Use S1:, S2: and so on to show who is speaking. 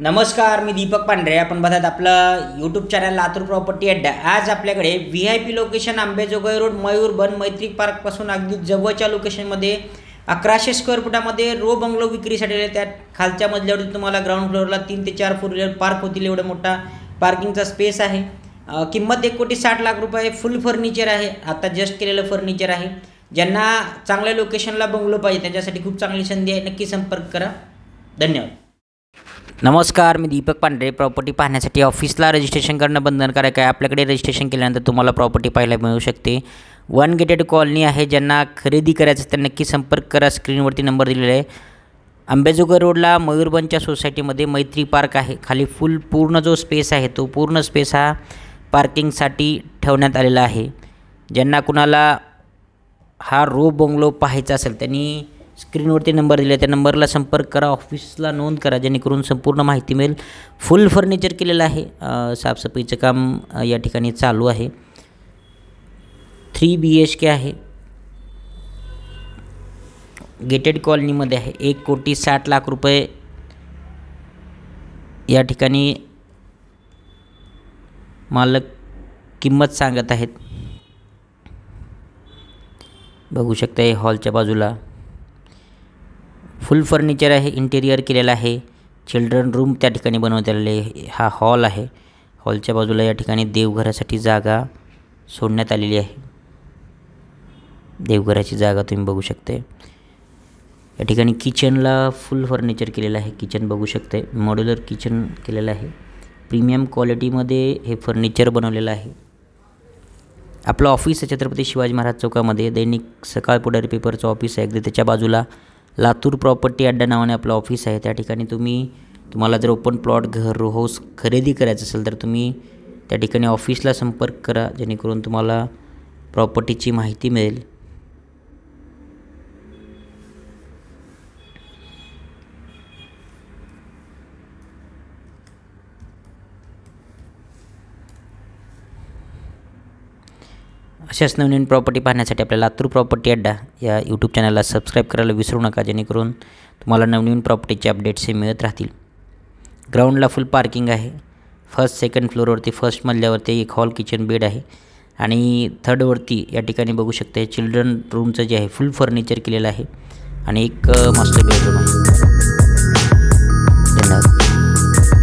S1: नमस्कार मी दीपक पांढरे. आपण बघतात आपलं YouTube channel Latur property Adda आज आपल्याकडे V I P location Ambejogai road Mayurban Maitri पार्कपासून अगदी जवळच्या लोकेशनमध्ये अकराशे स्क्वेअर फुटामध्ये रो बंगलो विक्रीसाठी त्या त्यात खालच्या मजल्यावरती तुम्हाला ग्राउंड फ्लोअरला तीन ते चार फोर व्हीलर पार्क होतील. एवढा मोठा पार्किंगचा स्पेस आहे. किंमत एक कोटी साठ लाख रुपये फुल फर्निचर आहे. आता जस्ट केलेलं फर्निचर आहे. ज्यांना चांगल्या लोकेशनला बंगलो पाहिजे त्याच्यासाठी खूप चांगली संधी आहे. नक्की संपर्क करा. धन्यवाद. नमस्कार मी दीपक पांढरे. प्रॉपर्टी पाहण्यासाठी ऑफिसला रजिस्ट्रेशन करणं बंधनकारक आहे. आपल्याकडे रजिस्ट्रेशन केल्यानंतर तुम्हाला प्रॉपर्टी पाहायला मिळू शकते. वन गेटेड कॉलनी आहे ज्यांना खरेदी करायचं तर नक्की संपर्क करा. स्क्रीनवरती नंबर दिलेला आहे. आंबेजोगाई रोडला मयूरबनच्या सोसायटीमध्ये मैत्री पार्क आहे. खाली फुल पूर्ण जो स्पेस आहे तो पूर्ण स्पेस हा पार्किंगसाठी ठेवण्यात आलेला आहे. ज्यांना कुणाला हा रो बंगलो पाहायचा असेल त्यांनी स्क्रीनवरती नंबर दिला आहे. त्या नंबरला संपर्क करा ऑफिसला नोंद करा जेणेकरून संपूर्ण माहिती मिळेल. फुल फर्निचर केलेलं आहे. साफसफाईचं काम या ठिकाणी चालू आहे. थ्री बी एच के आहे. गेटेड कॉलनीमध्ये आहे. एक कोटी साठ लाख रुपये या ठिकाणी मालक किंमत सांगत आहेत. बघू शकता हे हॉलच्या बाजूला. फुल फर्निचर आहे इंटेरियर केलेलं आहे. चिल्ड्रन रूम त्या ठिकाणी बनवत आलेले हा हॉल आहे. हॉलच्या बाजूला या ठिकाणी देवघरासाठी जागा सोडण्यात आलेली आहे. देवघराची जागा तुम्ही बघू शकते या ठिकाणी किचनला फुल फर्निचर केलेलं आहे. किचन बघू शकते मॉड्युलर किचन केलेलं आहे. प्रीमियम क्वालिटीमध्ये हे फर्निचर बनवलेलं आहे. आपलं ऑफिस आहे छत्रपती शिवाजी महाराज चौकामध्ये. दैनिक सकाळ पुढारी पेपरचं ऑफिस आहे. अगदी त्याच्या बाजूला लातूर प्रॉपर्टी अड्डा नावाने आपलं ऑफिस आहे. त्या ठिकाणी तुम्ही तुम्हाला जर ओपन प्लॉट घर रो हाऊस खरेदी करायचं असेल तर तुम्ही त्या ठिकाणी ऑफिसला संपर्क करा जेणेकरून तुम्हाला प्रॉपर्टीची माहिती मिळेल. अशाच नवीन प्रॉपर्टी पाहण्यासाठी आपल्या लातूर प्रॉपर्टी अड्डा या यूट्यूब चॅनलला सबस्क्राईब करायला विसरू नका जेणेकरून तुम्हाला नवनवीन प्रॉपर्टीचे अपडेट्स हे मिळत राहतील. ग्राउंडला फुल पार्किंग आहे. फर्स्ट सेकंड फ्लोअरवरती फर्स्ट मजल्यावरती एक हॉल किचन बेड आहे. आणि थर्डवरती या ठिकाणी बघू शकता चिल्ड्रन रूमचं जे आहे फुल फर्निचर केलेलं आहे. आणि एक मास्टर बेडरूम आहे. धन्यवाद.